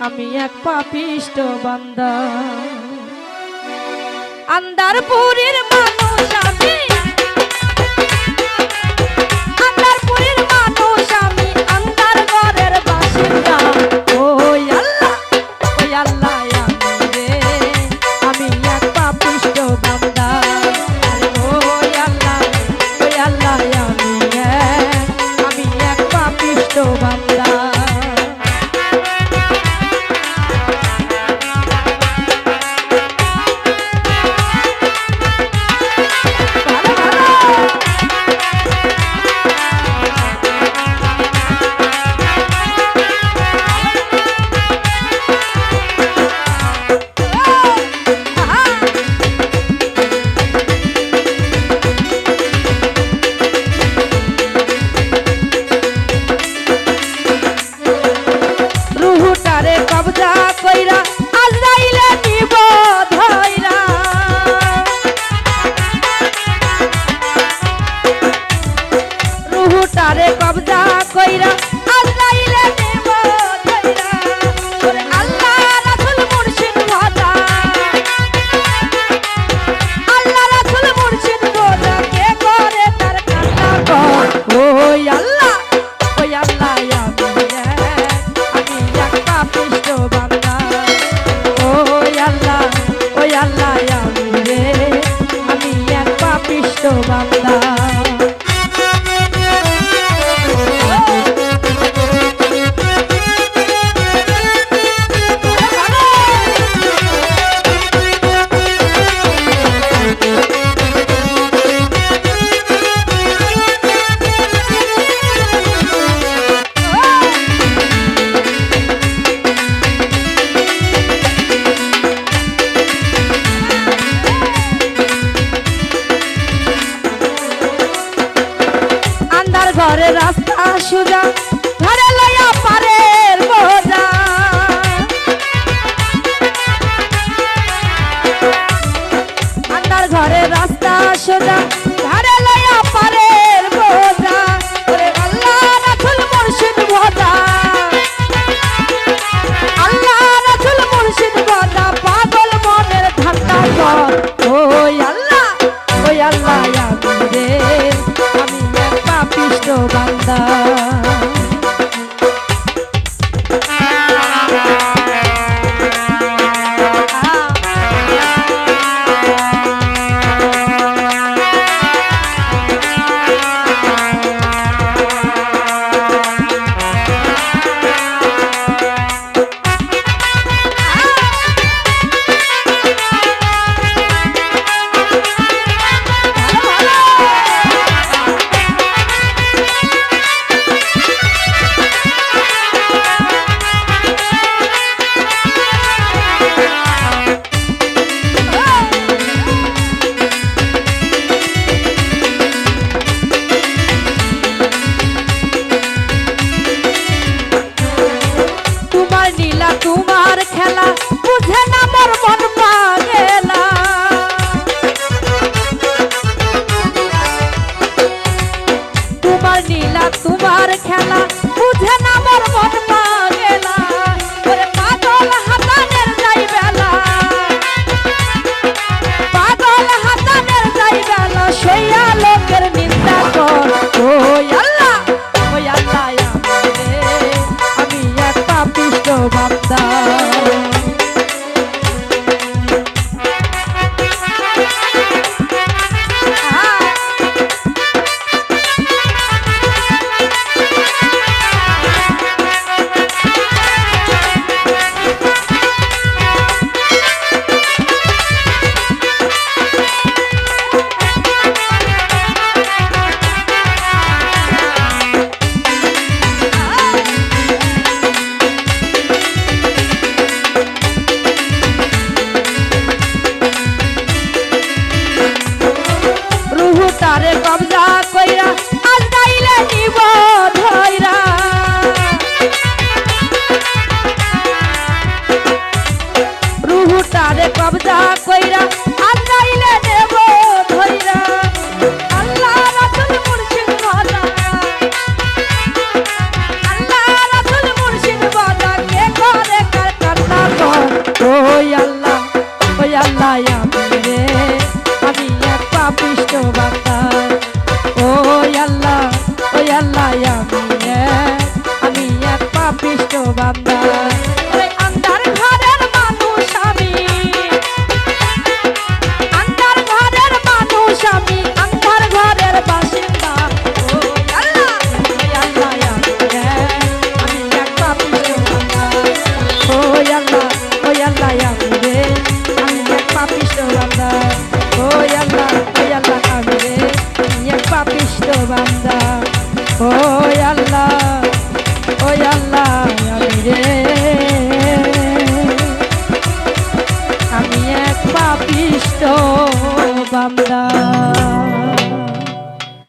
আমি এক পাপিষ্ট বান্দা। আন্দারপুরের মানুষ আমি। আন্দারপুরের মানুষ আমি আন্দার ঘরের বাসিন্দা আমি পাপিষ্ট আমি পাপিষ্ট পাপিষ্ট বান্দা। তোমার খেলা বুঝে না মোর মন